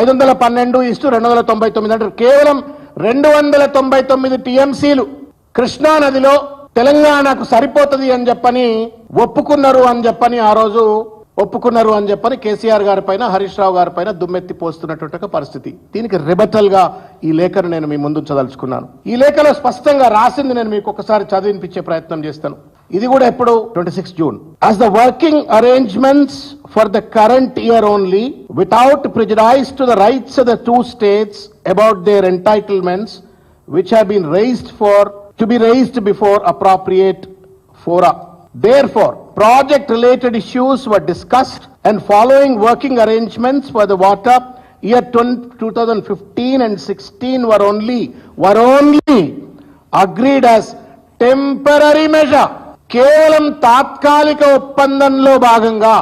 ఐదు వందల పన్నెండు ఇస్తూ రెండు వందల తొంభై తొమ్మిది అంటారు. కేవలం రెండు వందల తొంభై తొమ్మిది టీఎంసీలు కృష్ణా నదిలో తెలంగాణకు సరిపోతుంది అని చెప్పని ఒప్పుకున్నారు అని చెప్పని ఆ రోజు ఒప్పుకున్నారు అని చెప్పని కేసీఆర్ గారి పైన హరీష్ రావు గారి పైన దుమ్మెత్తి పోస్తున్నటువంటి పరిస్థితి. దీనికి రిబటల్గా ఈ లేఖను నేను మీ ముందు చదలుచుకున్నాను ఈ లేఖలో స్పష్టంగా రాసింది నేను మీకు ఒకసారి చదివినిపించే ప్రయత్నం చేస్తాను. ఇది కూడా ఎప్పుడు twenty six June as the working arrangements for the current year only without prejudice to the rights of the two states about their entitlements which have been raised for to be raised before appropriate fora. Therefore, project related issues were discussed and following working arrangements for the water year 20 2015 and 16 were only were only agreed as temporary measure. కేవలం తాత్కాలిక ఒప్పందంలో భాగంగా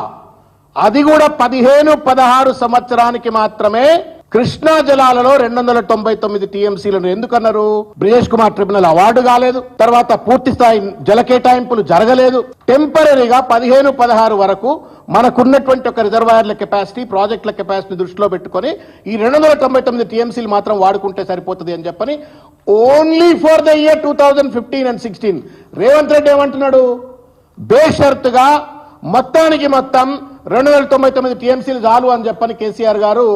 అది కూడా పదిహేను పదహారు సంవత్సరానికి మాత్రమే కృష్ణా జలాలలో రెండు వందల తొంభై తొమ్మిది టీఎంసీలను ఎందుకన్నారు? బ్రిజేష్ కుమార్ ట్రిబ్యునల్ అవార్డు కాలేదు. తర్వాత పూర్తి స్థాయి జల కేటాయింపులు జరగలేదు. టెంపరీగా పదిహేను పదహారు వరకు మనకున్నటువంటి ఒక రిజర్వాయర్ల కెపాసిటీ ప్రాజెక్టుల కెపాసిటీ దృష్టిలో పెట్టుకొని ఈ రెండు వందల తొంభై తొమ్మిది టీఎంసీలు మాత్రం వాడుకుంటే సరిపోతుంది అని చెప్పని only for the year two thousand fifteen and sixteen Revanth Reddy ఏమంటున్నాడు? బేషరతుగా మొత్తానికి మొత్తం రెండు వేల తొంభై తొమ్మిది టీఎంసీలు చాలు అని చెప్పని కేసీఆర్ గారు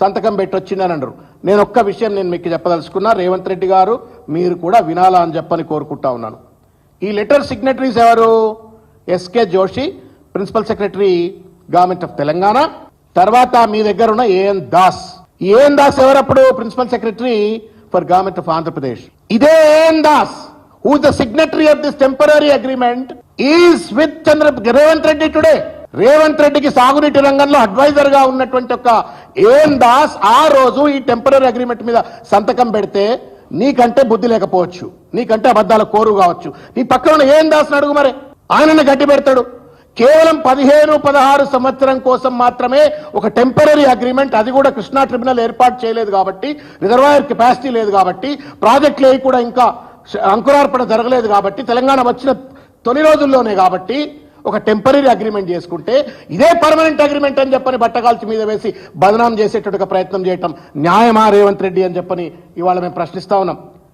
సంతకం పెట్టి వచ్చిందని అన్నారు. నేను ఒక్క విషయం నేను మీకు చెప్పదలుచుకున్నా రేవంత్ రెడ్డి గారు మీరు కూడా వినాలా అని చెప్పని కోరుకుంటా ఉన్నాను. ఈ లెటర్ సిగ్నటరీస్ ఎవరు? S K Joshi principal secretary government of Telangana. తర్వాత మీ దగ్గర ఉన్న A N Das. A N Das ఎవరప్పుడు? Principal secretary for government of Andhra Pradesh. ఇదే A N Das who the signatory of this temporary agreement is with Chandra Revanth Reddy today Revanth రెడ్డికి సాగునీటి రంగంలో అడ్వైజర్గా ఉన్నటువంటి ఒక ఏం దాస్ ఆ రోజు ఈ టెంపరీ అగ్రిమెంట్ మీద సంతకం పెడితే నీకంటే బుద్ధి లేకపోవచ్చు నీకంటే అబద్ధాల కోరు కావచ్చు. నీ పక్కన ఉన్న ఏం దాస్ అడుగు మరి. ఆయనను గట్టి పెడతాడు. కేవలం పదిహేను పదహారు సంవత్సరం కోసం మాత్రమే ఒక టెంపరీ అగ్రిమెంట్ అది కూడా కృష్ణా ట్రిబ్యునల్ ఏర్పాటు చేయలేదు కాబట్టి రిజర్వాయర్ కెపాసిటీ లేదు కాబట్టి ప్రాజెక్టులు ఏవి కూడా ఇంకా అంకురార్పణ జరగలేదు కాబట్టి తెలంగాణ వచ్చిన తొలి రోజుల్లోనే కాబట్టి ఒక టెంపరీ అగ్రిమెంట్ చేసుకుంటే ఇదే పర్మనెంట్ అగ్రిమెంట్ అని చెప్పని బట్టగాల్చి మీద వేసి బదనాం చేసేటట్టుగా ప్రయత్నం చేయటం న్యాయమా రేవంత్ రెడ్డి అని చెప్పని ఇవాళ మేము ప్రశ్నిస్తా ఉన్నాం.